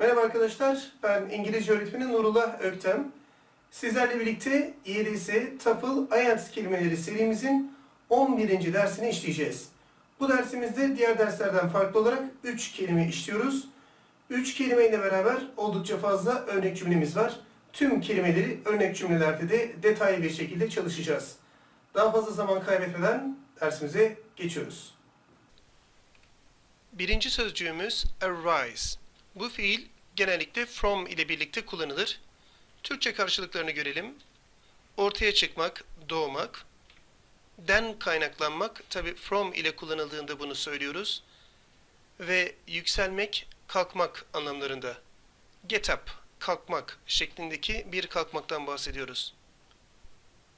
Merhaba arkadaşlar, ben İngilizce öğretmeni Nurullah Öktem. Sizlerle birlikte YDS, TOEFL, IELTS kelimeleri serimizin 11. dersini işleyeceğiz. Bu dersimizde diğer derslerden farklı olarak 3 kelime işliyoruz. 3 kelimeyle beraber oldukça fazla örnek cümlemiz var. Tüm kelimeleri örnek cümlelerde de detaylı bir şekilde çalışacağız. Daha fazla zaman kaybetmeden dersimize geçiyoruz. Birinci sözcüğümüz arise. Bu fiil genellikle from ile birlikte kullanılır. Türkçe karşılıklarını görelim. Ortaya çıkmak, doğmak. Den kaynaklanmak, tabi from ile kullanıldığında bunu söylüyoruz. Ve yükselmek, kalkmak anlamlarında. Get up, kalkmak şeklindeki bir kalkmaktan bahsediyoruz.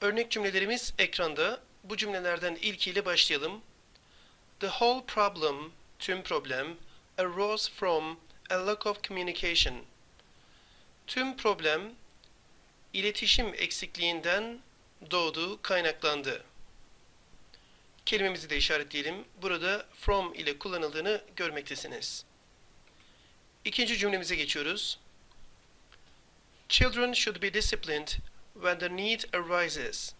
Örnek cümlelerimiz ekranda. Bu cümlelerden ilkiyle başlayalım. The whole problem, tüm problem, arose from a lack of communication. Tüm problem iletişim eksikliğinden doğdu, kaynaklandı. Kelimemizi de işaretleyelim. Burada from ile kullanıldığını görmektesiniz. İkinci cümlemize geçiyoruz. Children should be disciplined when the need arises.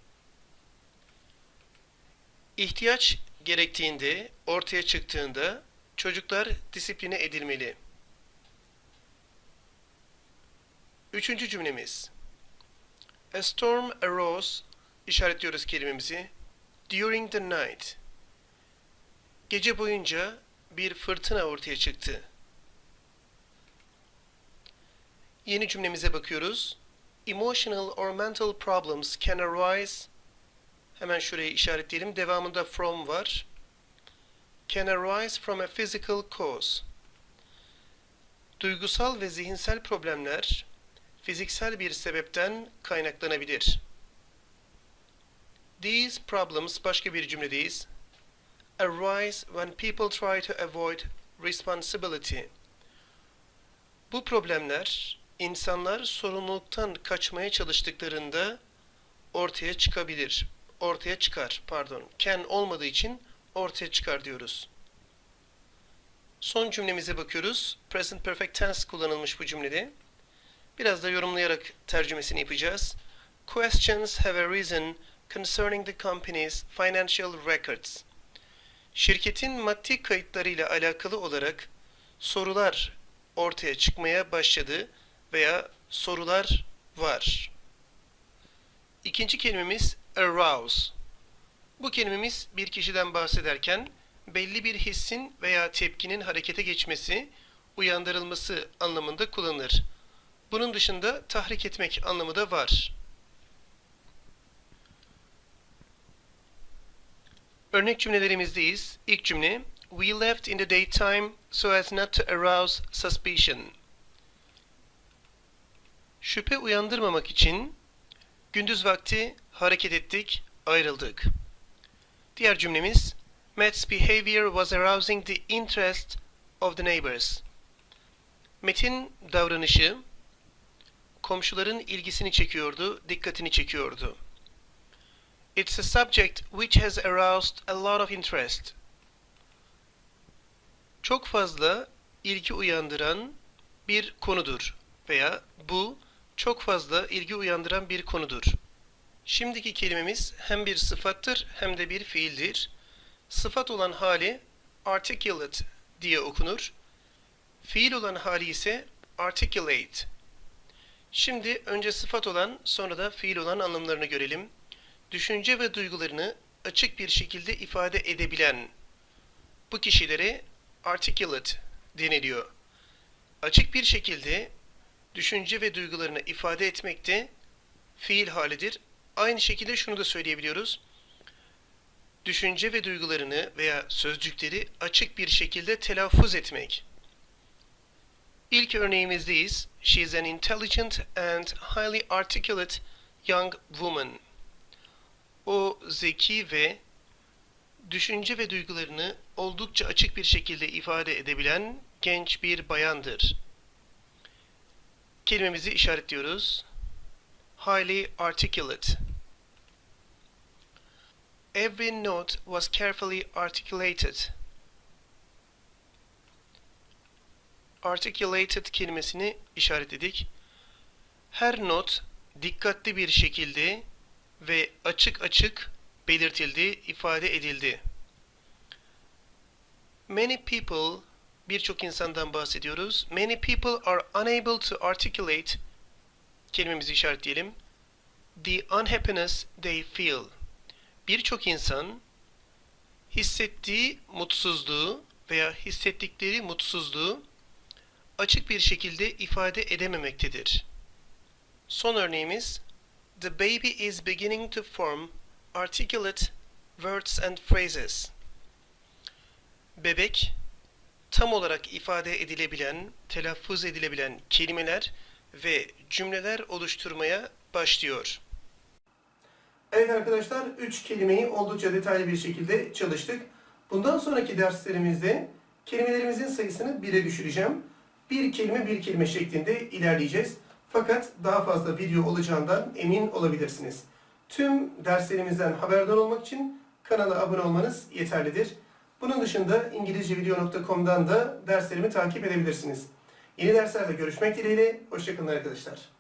İhtiyaç gerektiğinde, ortaya çıktığında çocuklar disipline edilmeli. Üçüncü cümlemiz. A storm arose, işaretliyoruz kelimemizi. During the night. Gece boyunca bir fırtına ortaya çıktı. Yeni cümlemize bakıyoruz. Emotional or mental problems can arise. Hemen şurayı işaretleyelim. Devamında from var. Can arise from a physical cause. Duygusal ve zihinsel problemler fiziksel bir sebepten kaynaklanabilir. These problems başka bir cümledeyiz. Arise when people try to avoid responsibility. Bu problemler insanlar sorumluluktan kaçmaya çalıştıklarında ortaya çıkabilir. Ortaya çıkar, pardon. Can olmadığı için ortaya çıkar diyoruz. Son cümlemize bakıyoruz. Present perfect tense kullanılmış bu cümlede. Biraz da yorumlayarak tercümesini yapacağız. Questions have arisen concerning the company's financial records. Şirketin maddi kayıtlarıyla alakalı olarak sorular ortaya çıkmaya başladı veya sorular var. İkinci kelimemiz arouse. Bu kelimemiz bir kişiden bahsederken belli bir hissin veya tepkinin harekete geçmesi, uyandırılması anlamında kullanılır. Bunun dışında tahrik etmek anlamı da var. Örnek cümlelerimizdeyiz. İlk cümle We left in the daytime so as not to arouse suspicion. Şüphe uyandırmamak için gündüz vakti hareket ettik, ayrıldık. Diğer cümlemiz Matt's behavior was arousing the interest of the neighbors. Metin davranışı komşuların ilgisini çekiyordu, dikkatini çekiyordu. It's a subject which has aroused a lot of interest. Çok fazla ilgi uyandıran bir konudur veya bu çok fazla ilgi uyandıran bir konudur. Şimdiki kelimemiz hem bir sıfattır hem de bir fiildir. Sıfat olan hali articulate diye okunur. Fiil olan hali ise articulate. Şimdi önce sıfat olan sonra da fiil olan anlamlarını görelim. Düşünce ve duygularını açık bir şekilde ifade edebilen bu kişilere articulate deniliyor. Açık bir şekilde düşünce ve duygularını ifade etmekte fiil halidir. Aynı şekilde şunu da söyleyebiliyoruz. Düşünce ve duygularını veya sözcükleri açık bir şekilde telaffuz etmek. İlk örneğimizdeyiz. She is an intelligent and highly articulate young woman. O zeki ve düşünce ve duygularını oldukça açık bir şekilde ifade edebilen genç bir bayandır. Kelimemizi işaretliyoruz. Highly articulate. Every note was carefully articulated. Articulated kelimesini işaretledik. Her not dikkatli bir şekilde ve açık açık belirtildi, ifade edildi. Many people, birçok insandan bahsediyoruz. Many people are unable to articulate, kelimemizi işaretleyelim. The unhappiness they feel. Birçok insan hissettiği mutsuzluğu veya hissettikleri mutsuzluğu açık bir şekilde ifade edememektedir. Son örneğimiz The baby is beginning to form articulate words and phrases. Bebek tam olarak ifade edilebilen, telaffuz edilebilen kelimeler ve cümleler oluşturmaya başlıyor. Evet arkadaşlar, üç kelimeyi oldukça detaylı bir şekilde çalıştık. Bundan sonraki derslerimizde kelimelerimizin sayısını 1'e düşüreceğim. Bir kelime bir kelime şeklinde ilerleyeceğiz. Fakat daha fazla video olacağından emin olabilirsiniz. Tüm derslerimizden haberdar olmak için kanala abone olmanız yeterlidir. Bunun dışında İngilizcevideo.com'dan da derslerimi takip edebilirsiniz. Yeni derslerde görüşmek dileğiyle. Hoşçakalın arkadaşlar.